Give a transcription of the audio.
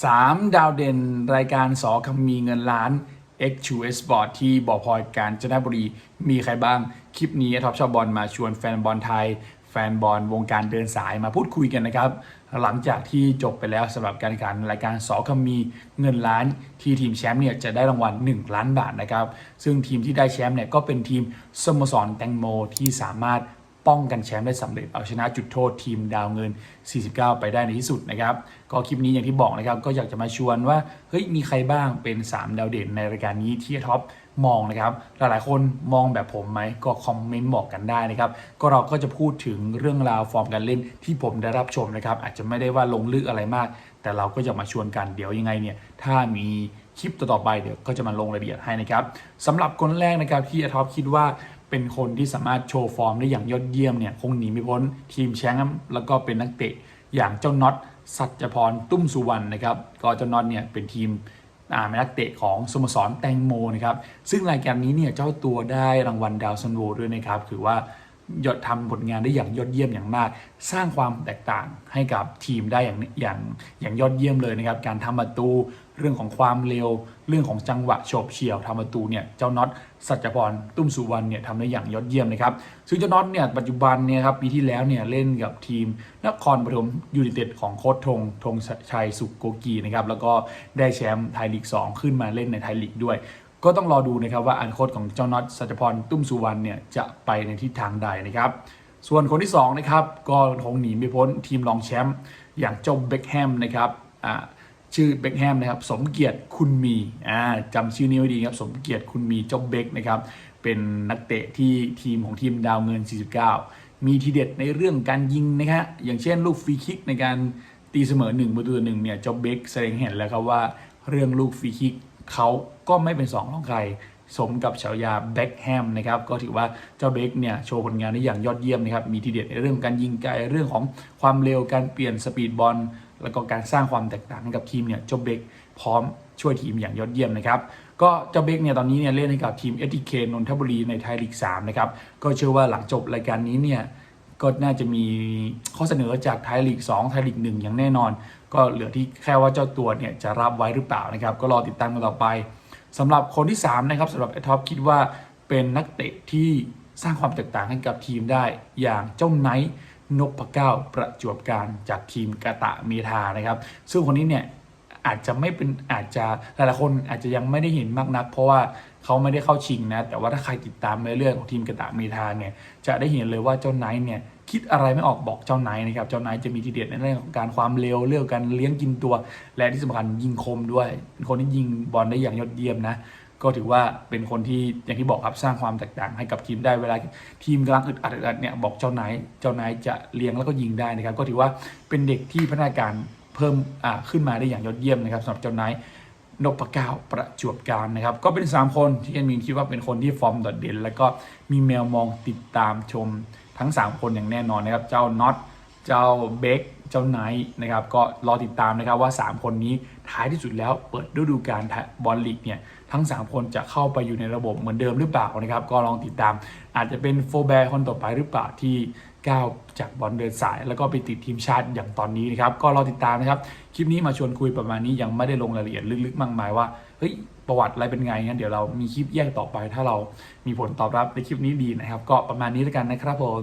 3 ดาวเด่นรายการสอคำมีเงินล้าน X 2 S Sport ที่บ่อพลอยการจนบุรีมีใครบ้าง คลิปนี้ท็อปชอบบอลมาชวนแฟนบอลไทย แฟนบอลวงการเดินสายมาพูดคุยกันนะครับ หลังจากที่จบไปแล้วสำหรับการแข่งขันรายการสอคำมีเงินล้าน ที่ทีมแชมป์เนี่ยจะได้รางวัล 1 ล้านบาทนะครับ ซึ่งทีมที่ได้แชมป์เนี่ยก็เป็นทีมสโมสรแตงโมที่สามารถ ป้องกันแชมป์ได้สำเร็จเอาชนะจุดโทษทีมดาวเงิน 49 ไปได้ในที่สุดนะครับก็คลิปนี้อย่างที่บอกนะครับก็อยากจะมาชวนว่าเฮ้ยมีใครบ้างเป็น 3 ดาวเด่นในรายการนี้ที่ท็อปมองนะครับหลายๆคนมองแบบผมไหมก็คอมเมนต์บอกกันได้นะครับก็เราก็จะพูดถึงเรื่องราวฟอร์มการเล่นที่ผมได้รับชมนะครับอาจจะไม่ได้ว่าลงลึกอะไรมาก แต่เราก็จะมาชวนกันเดี๋ยวยังไงเนี่ยถ้ามีคลิปต่อๆไปเดี๋ยวก็จะมาลงรายละเอียดให้นะครับสำหรับคนแรกนะครับที่ท็อปคิดว่า เป็นคนที่สามารถโชว์ฟอร์มได้อย่างยอดเยี่ยมเนี่ยคงหนีไม่พ้นทีมแชมป์แล้วก็เป็นนักเตะอย่างเจ้าน็อตสัจพรตุ้มสุวรรณนะครับก็เจ้าน็อตเนี่ยเป็นทีมอาเมนักเตะของสโมสรแตงโมนะครับซึ่งรายการนี้เนี่ยเจ้าตัวได้รางวัลดาวซันโวด้วยนะครับถือว่า ยอดทำผลงานได้อย่างยอดเยี่ยมอย่างมาก สร้างความแตกต่างให้กับทีมได้อย่างอย่างอย่างยอดเยี่ยมเลยนะครับ การทำประตูเรื่องของความเร็ว เรื่องของจังหวะโฉบเฉี่ยวทำประตูเนี่ยเจ้าน็อตสัจพรตุ้มสุวรรณเนี่ยทำได้อย่างยอดเยี่ยมนะครับซึ่งเจ้าน็อตเนี่ยปัจจุบันเนี่ยครับปีที่แล้วเนี่ยเล่นกับทีมนครปฐมยูไนเต็ดของโค้ชธงธงชัยสุขโกกีนะครับแล้วก็ได้แชมป์ไทยลีก 2 ขึ้นมาเล่นในไทยลีกด้วย ก็ต้องรอดูนะครับว่าอนาคตของเจ้าน็อตสัจพรตุ้มสุวรรณเนี่ยจะไปในทิศทางใดนะครับ ส่วนคนที่2นะครับก็คงหนีไม่พ้นทีมรองแชมป์อย่างเจ้าเบคแฮมนะครับชื่อเบคแฮมนะครับสมเกียรติคุณมีอ่าจำชื่อนี้ไว้ดีครับสมเกียรติคุณมีเจ้าเบคนะครับเป็นนักเตะที่ทีมของทีมดาวเงิน 49 มีทีเด็ดในเรื่องการยิงนะครับอย่างเช่นลูกฟรีคิกในการตีเสมอ1ประตูหนึ่งเนี่ยเจ้าเบคแสดงเห็นแล้วครับว่าเรื่องลูกฟรีคิก เขาก็ไม่เป็นสองของใครสมกับฉายาแบ็กแฮมนะครับก็ถือว่าเจ้าเบคเนี่ยโชว์ผลงานได้อย่างยอดเยี่ยมนะครับมีทีเด็ดในเรื่องการยิงไกลเรื่องของความเร็วการเปลี่ยนสปีดบอลแล้วก็การสร้างความแตกต่างให้กับทีมเนี่ยเจ้าเบคพร้อมช่วยทีมอย่างยอดเยี่ยมนะครับก็เจ้าเบคเนี่ยตอนนี้เนี่ยเล่นให้กับทีมเอทีเคนนทบุรีในไทยลีก3นะครับก็เชื่อว่าหลังจบรายการนี้เนี่ย ก็น่าจะมีข้อเสนอจากไทยลีก2ไทยลีก1อย่างแน่นอน ก็เหลือที่แค่ว่าเจ้าตัวเนี่ยจะรับไว้หรือเปล่านะครับ ก็รอติดตามกันต่อไปสำหรับคนที่ 3 นะครับสำหรับไอท็อปคิดว่าเป็นนักเตะที่สร้างความแตกต่างให้กับทีมได้ อย่างเจ้าไนท์นพเก้าประจวบการจากทีมกาตะเมทานะครับ ซึ่งคนนี้เนี่ย อาจจะไม่เป็นอาจจะหลายๆคนอาจจะยังไม่ได้เห็นมากนัก เพราะว่าเขาไม่ได้เข้าชิงนะ แต่ว่าถ้าใครติดตามในเรื่องของทีมกาตะเมทาเนี่ยจะได้เห็นเลยว่าเจ้าไนท์เนี่ยคิดอะไรไม่ออกบอกเจ้าไนท์นะครับเจ้าไนท์จะมีทีเด็ดในเรื่องของการความเร็วเรื่องการเลี้ยงกินตัว และที่สำคัญยิงคมด้วยเป็นคนที่ยิงบอลได้อย่างยอดเยี่ยมนะก็ถือว่าเป็นคนที่อย่างที่บอกครับสร้างความแตกต่างให้กับทีมได้เวลาทีมกำลังอึดอัดอึดอัดเนี่ยบอกเจ้านายเจ้านายจะเลี้ยงแล้วก็ยิงได้นะครับ ก็ถือว่าเป็นเด็กที่พัฒนาการ เพิ่มขึ้นมาได้อย่างยอดเยี่ยมนะครับสำหรับเจ้านายนพเก้าประจวบการนะครับ ก็เป็น 3 คนที่เอ็นมีนคิดว่าเป็นคนที่ฟอร์มโดดเด่นแล้วก็มีแมวมองติดตามชมทั้ง 3 คนอย่างแน่นอนนะครับ เจ้าน็อตเจ้าเบคเจ้าไนท์นะครับ ก็รอติดตามนะครับว่า 3 คนนี้ท้ายที่สุดแล้วเปิดฤดูกาลบอลลีกเนี่ยทั้ง 3 คนจะเข้าไปอยู่ในระบบเหมือนเดิมหรือเปล่านะครับ ก็ลองติดตามอาจจะเป็นโฟแบร์คนต่อไปหรือเปล่าที่ ก้าวจากบอลเดินสาย แล้วก็ไปติดทีมชาติอย่างตอนนี้นะครับก็รอติดตามนะครับคลิปนี้มาชวนคุยประมาณนี้ยังไม่ได้ลงรายละเอียดลึกๆมากมายว่าเฮ้ยประวัติอะไรเป็นไงงั้นเดี๋ยวเรามีคลิปแยกต่อไป ถ้าเรามีผลตอบรับในคลิปนี้ดีนะครับ ก็ประมาณนี้แล้วกันนะครับผม